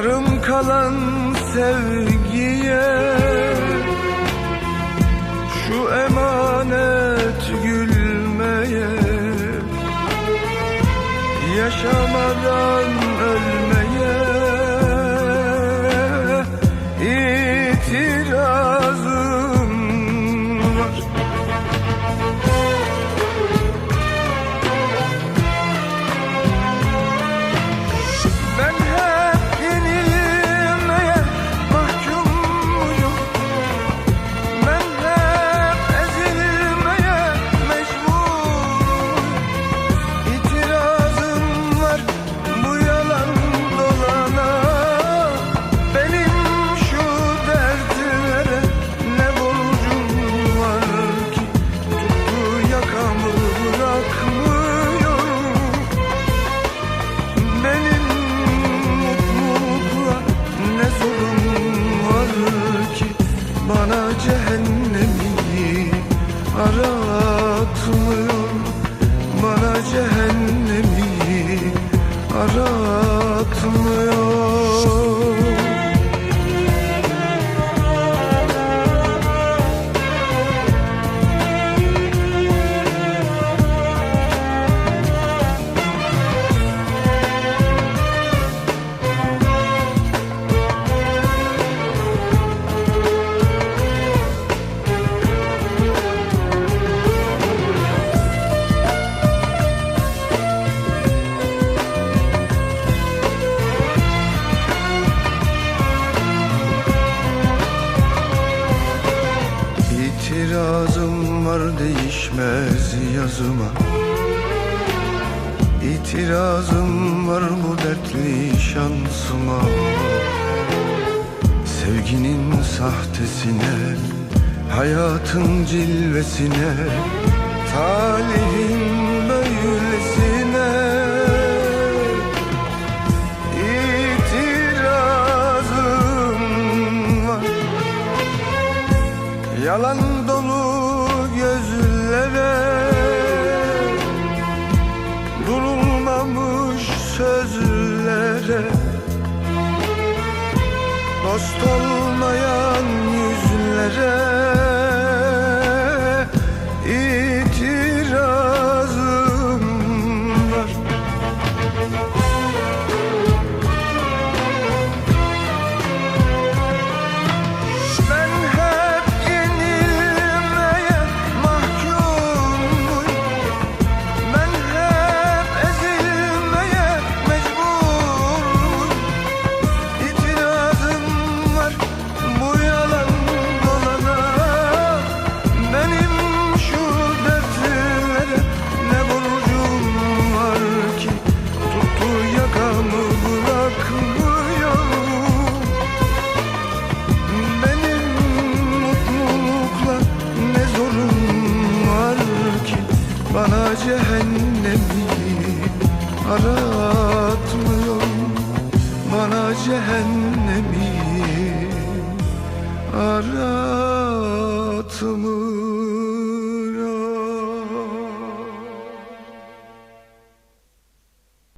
Yarım kalan sevgiye Şu emanet gülmeye Yaşamadan değişmez yazıma. İtirazım var bu dertli şansıma. Sevginin sahtesine Hayatın cilvesine Talihin böylesine Dost olmayan yüzlere cehennemi aratmıyor. Bana cehennemi aratmıyor